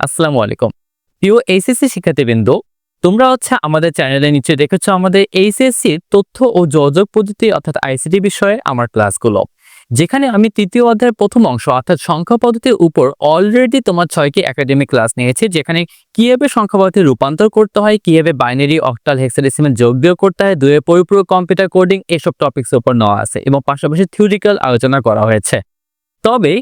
আসসালামু আলাইকুম। প্রিয় এইচএসসি শিক্ষার্থীবৃন্দ, তোমরা হচ্ছে আমাদের চ্যানেলে নিচে দেখেছ আমাদের এইচএসসি তথ্য ও যোগাযোগ পদ্ধতি অর্থাৎ আইসিটি বিষয়ে আমার ক্লাসগুলো। যেখানে আমি তৃতীয় অধ্যায়ের প্রথম অংশ অর্থাৎ সংখ্যা পদ্ধতির উপর অলরেডি তোমার ছয়টি একাডেমিক ক্লাস নিয়েছি, যেখানে কীভাবে সংখ্যা পদ্ধতি রূপান্তর করতে হয়, কীভাবে বাইনারি অক্টাল হেক্সাডেসিমেল যোগ বিয়োগ করতে হয় দুয়ের পরিপূরক কম্পিউটার কোডিং এসব টপিক্সের উপর নেওয়া আছে এবং পাশাপাশি থিওরিক্যাল আলোচনা করা হয়েছে। তবে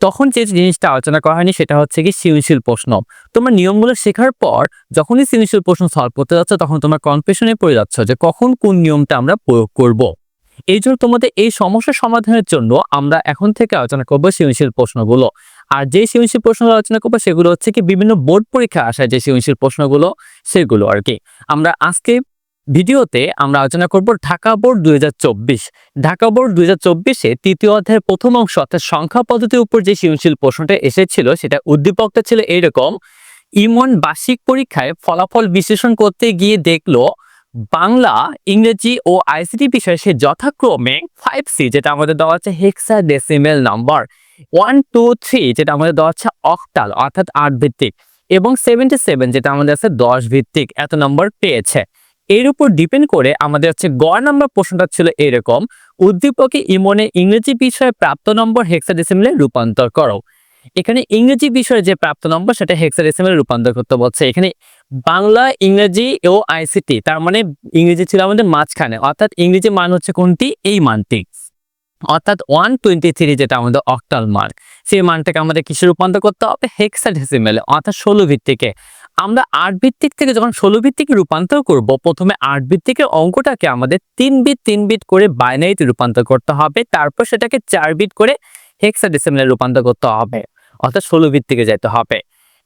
তখন যে জিনিসটা আলোচনা করা হয়নি সেটা হচ্ছে কি সৃজনশীল প্রশ্ন। তোমরা নিয়মগুলো শেখার পর যখনই সৃজনশীল প্রশ্ন সলভ করতে যাচ্ছ, তখন তোমরা কনফিউশনে পড়ে যাচ্ছ যে কখন কোন নিয়মটা আমরা প্রয়োগ করব। এই জন্য তোমাদের এই সমস্যা সমাধানের জন্য আমরা এখন থেকে আলোচনা করব সৃজনশীল প্রশ্নগুলো। আর যে সৃজনশীল প্রশ্নগুলো আলোচনা করব, সেগুলো হচ্ছে কি বিভিন্ন বোর্ড পরীক্ষা আসা যে সৃজনশীল প্রশ্নগুলো, সেগুলো আর কি আমরা আজকে ভিডিওতে আমরা আলোচনা করব ঢাকা বোর্ড দুই হাজার চব্বিশ। ঢাকা বোর্ড দুই হাজার চব্বিশে তৃতীয় অধ্যায়ের প্রথম অংশ অর্থাৎ সংখ্যা পদ্ধতির উপর যে সৃজনশীল প্রশ্নটা এসেছিল, সেটা উদ্দীপকটা ছিল এইরকম ইমন বার্ষিক পরীক্ষায় ফলাফল বিশ্লেষণ করতে গিয়ে দেখল, বাংলা, ইংরেজি ও আইসিটি বিষয়ে সে যথাক্রমে ফাইভ সি যেটা আমাদের দেওয়া আছে hexadecimal number one two three যেটা আমাদের দেওয়া আছে অক্টাল অর্থাৎ আট ভিত্তিক এবং সেভেন্টি সেভেন যেটা আমাদের আছে দশ ভিত্তিক এত নম্বর পেয়েছে। এর উপর ডিপেন্ড করে আমাদের হচ্ছে গড় নাম্বার প্রশ্নটা ছিল এরকম। উদ্দীপকে ইমনে ইংরেজি বিষয়ে প্রাপ্ত নম্বর হেক্সাডেসিমেলে রূপান্তর করো। এখানে ইংরেজি বিষয়ে যে প্রাপ্ত নম্বর সেটা হেক্সাডেসিমেলে রূপান্তর করতে বলছে। এখানে বাংলা, ইংরেজি ও আইসিটি তার মানে ইংরেজি ছিল আমাদের মাঝখানে। অর্থাৎ ইংরেজি মান হচ্ছে কোনটি? এই মানটি। অর্থাৎ ওয়ান টোয়েন্টি থ্রি যেটা আমাদের অক্টাল মার্ক সেই মানটাকে আমাদের কিসে রূপান্তর করতে হবে? হেক্সাডেসিমেলে অর্থাৎ ষোলো ভিত্তিকে। আমরা আট ভিত্তিক থেকে যখন ষোলো ভিত্তিকে রূপান্তর করব, প্রথমে আট ভিত্তিকের অঙ্কটাকে আমাদের তিন বিট তিন বিট করে বাইনারিতে রূপান্তর করতে হবে। তারপর সেটাকে চার বিট করে হেক্সা হেক্সাডেসিমেলে রূপান্তর করতে হবে, অর্থাৎ ষোলো ভিত্তিকে যেতে হবে।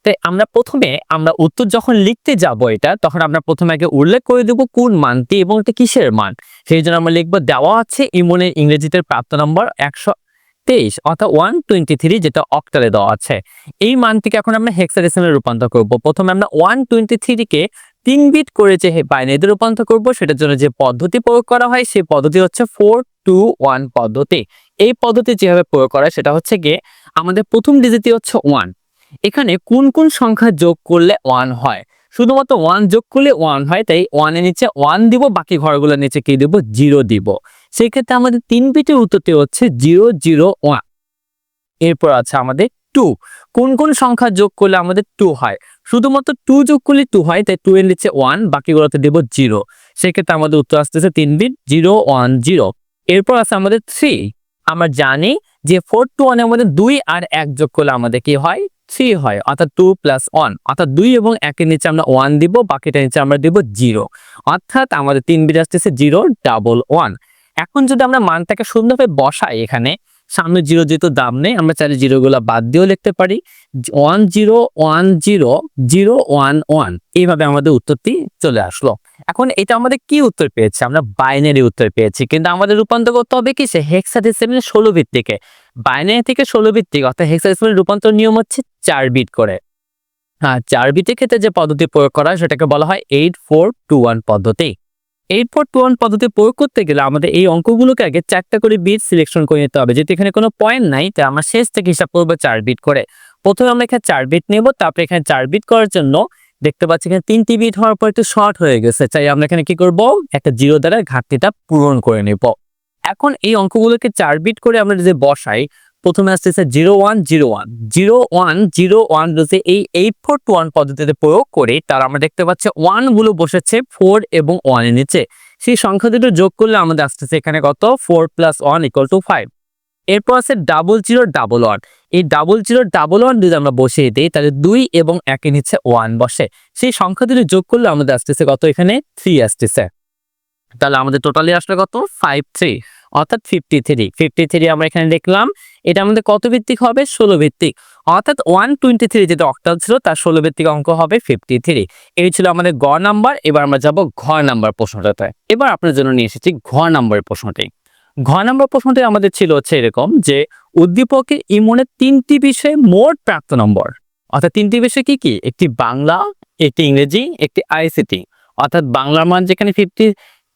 তাই আমরা প্রথমে, আমরা উত্তর যখন লিখতে যাব এটা, তখন আমরা প্রথমে আগে উল্লেখ করে দেবো কোন মানটি এবং এটা কিসের মান। সেই জন্য আমরা লিখব দেওয়া আছে ইমনের ইংরেজিতে প্রাপ্ত নম্বর একশো তেইশ অর্থাৎ ওয়ান টোয়েন্টি থ্রি যেটা অক্টালে দেওয়া আছে। এই মানটিকে এখন আমরা হেক্সাডেসিমেলে রূপান্তর করব। প্রথমে আমরা ওয়ান টোয়েন্টি থ্রিকে তিন বিট করে যে বাইনারিতে রূপান্তর করব, সেটার জন্য যে পদ্ধতি প্রয়োগ করা হয়, সেই পদ্ধতি হচ্ছে ফোর টু ওয়ান পদ্ধতি। এই পদ্ধতি যেভাবে প্রয়োগ করা সেটা হচ্ছে গিয়ে আমাদের প্রথম ডিজিটই হচ্ছে ওয়ান এখানে কোন কোন সংখ্যা যোগ করলে ওয়ান হয়? শুধুমাত্র ওয়ান যোগ করলে ওয়ান হয়, তাই ওয়ানের নিচে ওয়ান দিব, বাকি ঘরগুলোর নিচে কি দিব? জিরো দিব। সেই ক্ষেত্রে আমাদের তিন বিটের উত্তরটি হচ্ছে জিরো জিরো, ওয়ান। এরপর আছে আমাদের টু। কোন কোন সংখ্যা যোগ করলে আমাদের টু হয়? শুধুমাত্র টু যোগ করলে টু হয়, তাই টু এর নিচে ওয়ান বাকিগুলোতে দেব জিরো। সেক্ষেত্রে আমাদের উত্তর আসতেছে তিন বিট, জিরো, ওয়ান, জিরো। এরপর আছে আমাদের থ্রি। আমরা জানি যে ফোর, টু, ওয়ানে আমাদের দুই আর এক যোগ করলে আমাদের কি হয়? থ্রি হয়, অর্থাৎ টু প্লাস ওয়ান। অর্থাৎ দুই এবং একের নিচে আমরা ওয়ান দিব, বাকিটার নিচে আমরা দিব জিরো। অর্থাৎ আমাদের তিন বিট আসতেছে জিরো, ডাবল ওয়ান। এখন যদি আমরা মানটাকে সুন্দরভাবে বসাই এখানে, সামনে জিরো যেহেতু দাম নেই, আমরা চাইলে জিরোগুলো বাদ দিয়েও লিখতে পারি। One zero one zero zero, one one. এইভাবে আমাদের উত্তরটি চলে আসলো। এখন এটা আমাদের কি উত্তর পেয়েছে? আমরা বাইনারি উত্তর পেয়েছি, কিন্তু আমাদের রূপান্তর করতে হবে কি? সে হেক্সাডেসিমেল ষোলো ভিত্তিকে বাইনারি থেকে ষোলো ভিত্তিক অর্থাৎ হেক্সাডেসিমেল রূপান্তর নিয়ম হচ্ছে চার বিট করে। হ্যাঁ চার বিটের ক্ষেত্রে যে পদ্ধতি প্রয়োগ করা হয়, সেটাকে বলা হয় এইট ফোর টু ওয়ান পদ্ধতি। ফোর টু ওয়ান পদ্ধতি প্রয়োগ করতে গেলে আমাদের এই অঙ্কগুলোকে আগে চারটা করে বিট সিলেকশন করে নিতে হবে। যেহেতু এখানে কোনো পয়েন্ট নাই, তাই আমরা শেষ থেকে হিসাব করব চার বিট করে। প্রথমে আমরা এখানে চার বিট নেব, তারপরে এখানে চার বিট করার জন্য দেখতে পাচ্ছি এখানে তিনটি বিট হওয়ার পর একটু শর্ট হয়ে গেছে চাই আমরা এখানে কি করব? একটা জিরো দ্বারা ঘাটতিটা পূরণ করে নেব। এখন এই অঙ্কগুলোকে চার বিট করে আমরা যে বসাই প্রথমে আসতেছে zero one zero one zero one zero one রয়েছে এই এইট ফোর টু ওয়ান পদ্ধতিতে প্রয়োগ করে তার আমরা দেখতে পাচ্ছি ওয়ানগুলো বসেছে ফোর এবং ওয়ানের নিচে। সেই সংখ্যা দুটো যোগ করলে আমাদের আসতেছে এখানে কত? Four plus one equal two five এরপর আছে ডাবল জিরো ডাবল ওয়ান এই ডাবল জিরো ডাবল ওয়ান যদি আমরা বসিয়ে দিই, তাহলে দুই এবং একের নিচে ওয়ান বসে। সেই সংখ্যা দুটো যোগ করলে আমাদের আসতেছে কত এখানে? থ্রি আসতেছে। তাহলে আমাদের টোটালি আসলে কত? ফাইভ থ্রি অর্থাৎ ফিফটি থ্রি ফিফটি থ্রি আমরা এখানে দেখলাম এটা আমাদের কত ভিত্তিক হবে? ষোলো ভিত্তিক। অর্থাৎ ওয়ান টোয়েন্টি থ্রি যেটা অক্টাল ছিল, তার ষোলো ভিত্তিক অঙ্ক হবে ফিফটি থ্রি এই ছিল আমাদের গ নাম্বার এবার আমরা যাব ঘ নাম্বার প্রশ্নটাতে। এবার আপনার জন্য নিয়ে এসেছি ঘ নাম্বার প্রশ্নটি। ঘ নাম্বার প্রশ্নটি আমাদের ছিল হচ্ছে এরকম যে উদ্দীপকের ইমনের তিনটি বিষয়ে মোট প্রাপ্ত নম্বর। অর্থাৎ তিনটি বিষয় কি কি? একটি বাংলা, একটি ইংরেজি, একটি আইসিটি। অর্থাৎ বাংলার মান যেখানে ফিফটি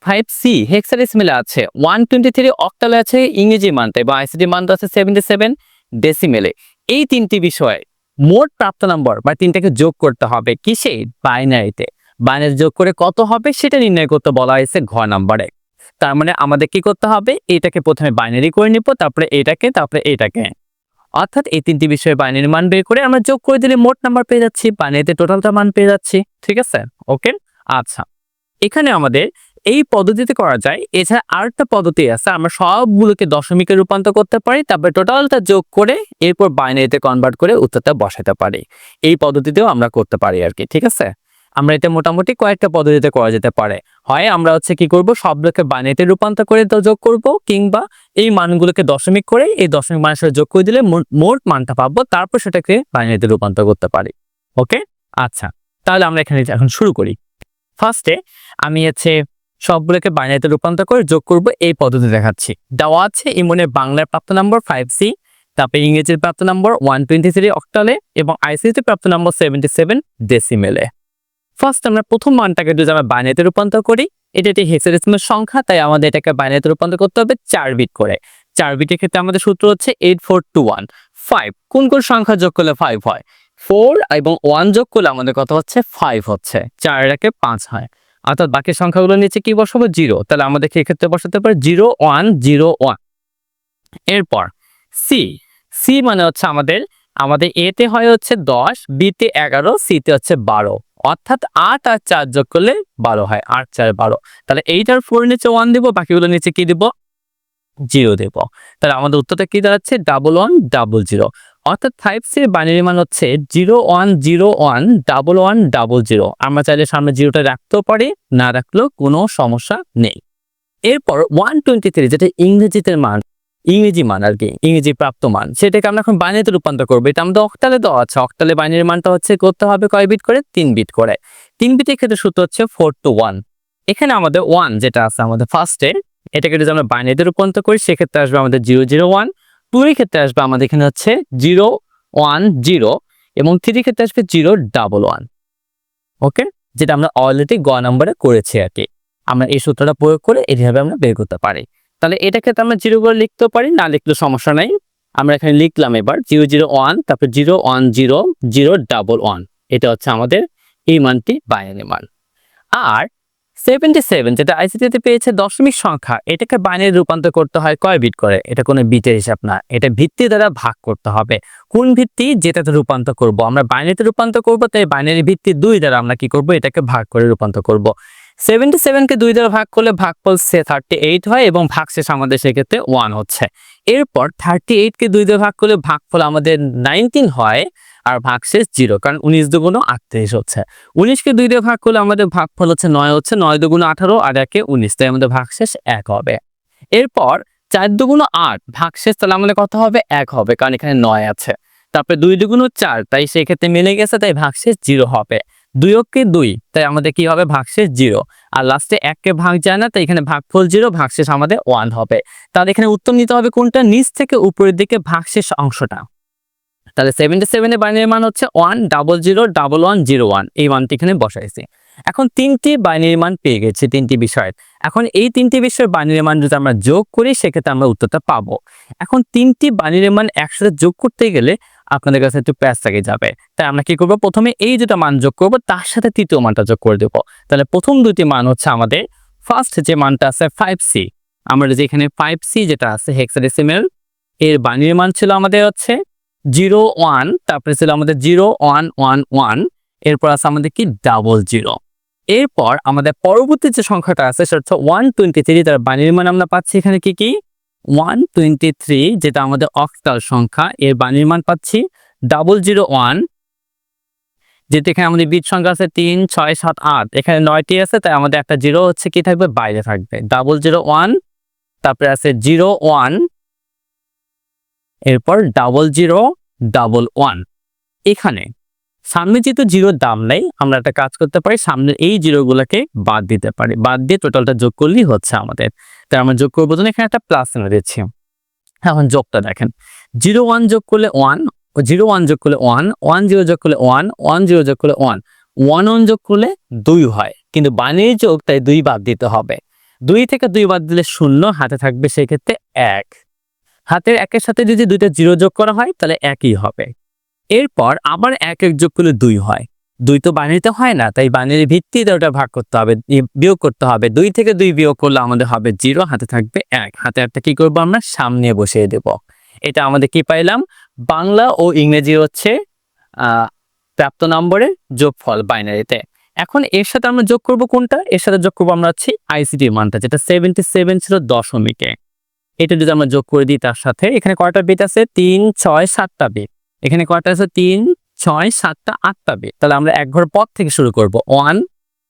ফাইভ সি হেক্সাডেসিমেলে আছে ওয়ান টোয়েন্টি থ্রি অক্টালে আছে, ইংরেজি মানতে বা আইসিটি মানটা আছে সেভেন্টি সেভেন ডেসিমেলে এই তিনটি বিষয় মোট প্রাপ্ত নম্বর বা তিনটাকে যোগ করতে হবে কিসে? বাইনারিতে বাইনারি যোগ করে কত হবে সেটা নির্ণয় করতে বলা হয়েছে ঘ নাম্বারে তার মানে আমাদের কি করতে হবে? এটাকে প্রথমে বাইনারি করে নিব, তারপরে এটাকে তারপরে এটাকে। অর্থাৎ এই তিনটি বিষয়ে বাইনারি মান বের করে আমরা যোগ করে দিলে মোট নাম্বার পেয়ে যাচ্ছি বাইনারিতে টোটালটা মান পেয়ে যাচ্ছি, ঠিক আছে? ওকে আচ্ছা। এখানে আমাদের এই পদ্ধতিতে করা যায়। এছাড়া আরেকটা পদ্ধতি আছে, আমরা সবগুলোকে দশমিকে রূপান্তর করতে পারি, তারপরে টোটালটা যোগ করে এরপর বাইনারিতে কনভার্ট করে উত্তরটা বসাতে পারি। এই পদ্ধতিতেও আমরা করতে পারি আর কি, ঠিক আছে? আমরা এটা মোটামুটি কয়েকটা পদ্ধতিতে করা যেতে পারে। হয় আমরা হচ্ছে কি করব, সবগুলোকে বাইনারিতে রূপান্তর করে যোগ করব, কিংবা এই মানগুলোকে দশমিক করে এই দশমিক মানের সাথে যোগ করে দিলে মোট- মানটা পাবো, তারপর সেটাকে বাইনারিতে রূপান্তর করতে পারি। ওকে? আচ্ছা তাহলে আমরা এখানে এখন শুরু করি। ফার্স্টে আমি হচ্ছে সবগুলোকে বাইনারিতে রূপান্তর করে যোগ করব এই পদ্ধতি দেখাচ্ছি। দেওয়া আছে ইমনের বাংলার প্রাপ্ত নম্বর ফাইভ সি তারপরে ইংরেজির প্রাপ্ত নম্বর ওয়ান টোয়েন্টি থ্রি অক্টালে এবং আইসিসি প্রাপ্ত নম্বর সেভেন্টি সেভেন ডেসিমেলে ফার্স্ট আমরা প্রথম মানটাকে যদি আমরা বাইনারিতে রূপান্তর করি, এটা একটি হেক্সাডেসিমাল সংখ্যা, তাই আমাদের এটাকে বাইনারিতে রূপান্তর করতে হবে চার বিট করে। চার বিটের ক্ষেত্রে আমাদের সূত্র হচ্ছে eight four two one five কোন কোন সংখ্যা যোগ করলে ফাইভ হয়? ফোর এবং ওয়ান যোগ করলে আমাদের কথা হচ্ছে? ফাইভ হচ্ছে। চার একে পাঁচ হয়। অর্থাৎ বাকি সংখ্যাগুলো নিচে কি বসাবো? জিরো। তাহলে আমাদের ক্ষেত্রে বসাতে পারে জিরো ওয়ান জিরো ওয়ান। এরপর সি সি মানে হচ্ছে আমাদের আমাদের এতে হয় হচ্ছে দশ বিতে এগারো সিতে হচ্ছে বারো। অর্থাৎ আট আর চার যোগ করলে বারো হয়, আট, চার, বারো। তাহলে এইটার ফোর নিচে ওয়ান দিব, বাকিগুলো নিচে কি দিব? জিরো দেব। তাহলে আমাদের উত্তরটা কি দাঁড়াচ্ছে? ডাবল ওয়ান ডাবল জিরো অর্থাৎ ফাইভ সির বাইনারি মান হচ্ছে zero one zero one double one double zero আমরা চাইলে সামনে জিরোটা রাখতেও পারি, না রাখলেও কোনো সমস্যা নেই। এরপর ওয়ান টোয়েন্টি থ্রি যেটা ইংরেজিতে মান, ইংরেজি মান আর কি, ইংরেজি প্রাপ্ত মান, সেটাকে আমরা এখন বাইনারিতে রূপান্তর করব। এটা আমাদের অক্টালে দেওয়া আছে। অক্টালে বাইনারি মানটা হচ্ছে করতে হবে কয় বিট করে? তিন বিট করে। তিন বিটের ক্ষেত্রে সূত্র হচ্ছে ফোর টু ওয়ান এখানে আমাদের ওয়ান যেটা আছে আমাদের ফার্স্টে এটাকে যদি আমরা বাইনারিতে রূপান্তর করি, সেক্ষেত্রে আসবে আমাদের জিরো জিরো ওয়ান টু এর ক্ষেত্রে আসবে আমাদের এখানে হচ্ছে জিরো ওয়ান জিরো এবং থ্রি ক্ষেত্রে আসবে জিরো ডাবল ওয়ান। ওকে? যেটা আমরা অলরেডি গ নাম্বারে করেছি আর কি। আমরা এই সূত্রটা প্রয়োগ করে এইভাবে আমরা বের করতে পারি। তাহলে এটা ক্ষেত্রে আমরা জিরো করে লিখতেও পারি, না লিখলে সমস্যা নাই। আমরা এখানে লিখলাম এবার জিরো জিরো ওয়ান, তারপর zero one zero zero double one. এটা হচ্ছে আমাদের এই মানটি বাইনারি মান। আর সেভেন্টি সেভেন যেটা আইসিটিতে পেয়েছে দশমিক সংখ্যা, এটাকে বাইনারি রূপান্তর করতে হয় কয় বিট করে? এটা কোনো বিটের হিসাব না, এটা ভিত্তি দ্বারা ভাগ করতে হবে। কোন ভিত্তি? যেটাতে রূপান্তর করব। আমরা বাইনারিতে রূপান্তর করব, তাই বাইনারি ভিত্তি দুই দ্বারা আমরা কি করব? এটাকে ভাগ করে রূপান্তর করব। সেভেন্টি সেভেনকে দুই দ্বারা ভাগ করলে ভাগফল সে থার্টি এইট হয় এবং ভাগশেষ আমাদের সেক্ষেত্রে ওয়ান হচ্ছে। এরপর থার্টি এইটকে দুই দ্বারা ভাগ করলে ভাগফল আমাদের নাইনটিন হয় আর ভাগশেষ জিরো, কারণ উনিশ দুগুণ আটত্রিশ হচ্ছে। উনিশকে দুই দিয়ে ভাগ করলে আমাদের ভাগফল হচ্ছে নয় হচ্ছে নয় দুগুণ আঠারো আর একে উনিশ, তাই আমাদের ভাগশেষ এক হবে। এরপর চার দুগুণ আট, ভাগশেষ তাহলে আমাদের কত হবে? এক হবে, কারণ এখানে নয় আছে। তারপরে দুই দুগুণ চার, তাই সেক্ষেত্রে মিলে গেছে, তাই ভাগশেষ জিরো হবে। দুই অক্ষে দুই, তাই আমাদের কি হবে? ভাগশেষ জিরো। আর লাস্টে এককে ভাগ যায় না, তাই এখানে ভাগফল জিরো, ভাগশেষ আমাদের ওয়ান হবে। তাহলে এখানে উত্তর নিতে হবে কোনটা? নিচ থেকে উপরের দিকে ভাগশেষ অংশটা। তাহলে সেভেন্টি সেভেনের বাইনারি মান হচ্ছে one double zero double one zero one এই মানটি এখানে বসাইছি। এখন তিনটি বাইনারি মান পেয়ে গেছি, তিনটি বিষয়ের এখন এই তিনটি বিষয়ের বাইনারি মান যদি আমরা যোগ করি, সেক্ষেত্রে আমরা উত্তরটা পাবো। এখন তিনটি বাইনারি মান একসাথে যোগ করতে গেলে আপনাদের কাছে একটু প্যাস থেকে যাবে। তাই আমরা কি করব? প্রথমে এই দুটো মান যোগ করব, তার সাথে তৃতীয় মানটা যোগ করে দেবো। তাহলে প্রথম দুটি মান হচ্ছে আমাদের ফার্স্ট যে মানটা আছে ফাইভ সি আমরা যে এখানে ফাইভ সি যেটা আছে হেক্সাডেসিমেল এর বাইনারি মান ছিল আমাদের হচ্ছে জিরো ওয়ান, তারপরে ছিল আমাদের জিরো ওয়ান ওয়ান ওয়ান, এরপর আছে আমাদের কি? Double zero. এরপর আমাদের পরবর্তী যে সংখ্যাটা আছে, সেটা হচ্ছে ওয়ান টোয়েন্টি থ্রি তার বাণীর মান আমরা পাচ্ছি এখানে কি কি? ওয়ান টোয়েন্টি থ্রি যেটা আমাদের অক্টাল সংখ্যা, এর বাইনারি মান পাচ্ছি ডাবল জিরো ওয়ান যেটা এখানে আমাদের বিট সংখ্যা আছে তিন, ছয়, সাত, আট। এখানে নয়টি আছে, তাই আমাদের একটা জিরো হচ্ছে কি থাকবে? বাইরে থাকবে। ডাবল জিরো ওয়ান তারপরে আছে জিরো ওয়ান এরপর ডাবল জিরো ডাবল ওয়ান এখানে সামনে যেহেতু জিরোর দাম নেই, আমরা একটা কাজ করতে পারি সামনের এই জিরোগুলোকে বাদ দিতে পারি। বাদ দিয়ে টোটালটা যোগ করলেই হচ্ছে আমাদের। তাই আমরা যোগ করব জন্য এখানে একটা প্লাস এনে দিচ্ছি। এখন যোগটা দেখেন। জিরো ওয়ান যোগ করলে ওয়ান জিরো ওয়ান যোগ করলে ওয়ান ওয়ান জিরো যোগ করলে ওয়ান ওয়ান জিরো যোগ করলে ওয়ান ওয়ান ওয়ান যোগ করলে দুই হয়। কিন্তু বানিয়ে যোগ, তাই দুই বাদ দিতে হবে। দুই থেকে দুই বাদ দিলে শূন্য, হাতে থাকবে সেক্ষেত্রে এক। হাতের একের সাথে যদি দুইটা জিরো যোগ করা হয়, তাহলে একই হবে। এরপর আবার এক এক যোগ করলে দুই হয়। দুই তো বাইনারিতে হয় না, তাই বাইনারি ভিত্তিতে ওটা ভাগ করতে হবে বিয়োগ করতে হবে। দুই থেকে দুই বিয়োগ করলে আমাদের হবে জিরো, হাতে থাকবে এক। হাতে একটা কি করব আমরা? সামনে বসিয়ে দেব। এটা আমাদের কি পাইলাম? বাংলা ও ইংরেজি হচ্ছে প্রাপ্ত নম্বরের যোগফল বাইনারিতে। এখন এর সাথে আমরা যোগ করব কোনটা? এর সাথে যোগ করব আমরা হচ্ছে আইসিটি মানটা, যেটা সেভেন্টি সেভেন ছিল দশমিকে। এটা যদি আমরা যোগ করে দিই তার সাথে, এখানে কয়টা বিট আছে? তিন, ছয়, সাতটা বিট এখানে কয়টা আছে? তিন, ছয়, সাতটা, আটটা বিট তাহলে আমরা এক ঘর পর থেকে শুরু করব। ওয়ান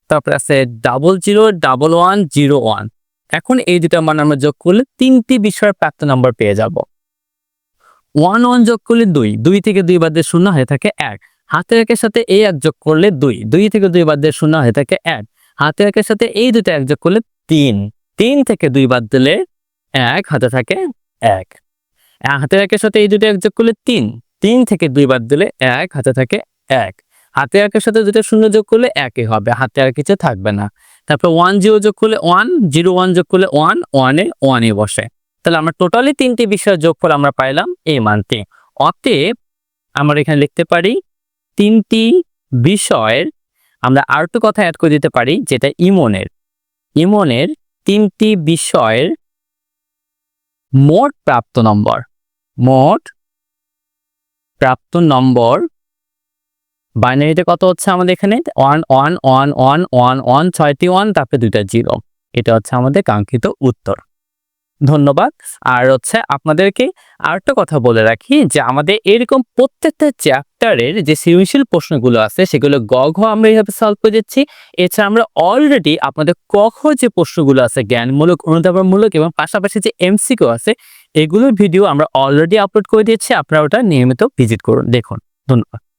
তারপরে আছে double zero double one zero one এখন এই দুটো মান আমরা যোগ করলে তিনটি বিষয়ের প্রাপ্ত নাম্বার পেয়ে যাব। ওয়ান ওয়ান যোগ করলে দুই। দুই থেকে দুই বাদ শূন্য হয়ে থাকে এক। হাতের একের সাথে এই এক যোগ করলে দুই। দুই থেকে দুই বাদ দিয়ে শূন্য হয়ে থাকে এক। হাতের একের সাথে এই দুটো এক যোগ করলে তিন। তিন থেকে দুই বাদ দিলে এক, হাতে থাকে এক। হাতের একের সাথে এই দুটো এক যোগ করলে তিন। তিন থেকে দুই বাদ দিলে এক, হাতে থাকে এক। হাতে একের সাথে দুটো শূন্য যোগ করলে একই হবে, হাতে আর কিছু থাকবে না। তারপর ওয়ান জিরো যোগ করলে ওয়ান জিরো ওয়ান যোগ করলে ওয়ান ওয়ানে ওয়ানে বসে। তাহলে আমরা টোটালি তিনটি বিষয়ের যোগফল আমরা পাইলাম এই মানটি। অতএব আমরা এখানে লিখতে পারি তিনটি বিষয়ের আমরা আর একটু কথা অ্যাড করে দিতে পারি, যেটা ইমনের। ইমনের তিনটি বিষয়ের মোট প্রাপ্ত নম্বর, মোট প্রাপ্ত নম্বর, বাইনারিতে কত হচ্ছে আমাদের এখানে? One one one one one one, ছয়টি, ওয়ান, তারপরে দুইটা জিরো। এটা হচ্ছে আমাদের কাঙ্ক্ষিত উত্তর। ধন্যবাদ। আর হচ্ছে আপনাদেরকে আর একটা কথা বলে রাখি যে আমাদের এরকম প্রত্যেকটা চ্যাপ্টারের যে সৃজনশীল প্রশ্নগুলো আছে সেগুলো গ, ঘ আমরা এইভাবে সলভ করে দিচ্ছি। এছাড়া আমরা অলরেডি আপনাদের ক, খ যে প্রশ্নগুলো আছে, জ্ঞানমূলক, অনুধাবনমূলক এবং পাশাপাশি যে এমসিকিউ আছে, এগুলোর ভিডিও আমরা অলরেডি আপলোড করে দিয়েছি। আপনারা ওটা নিয়মিত ভিজিট করুন। দেখুন। ধন্যবাদ।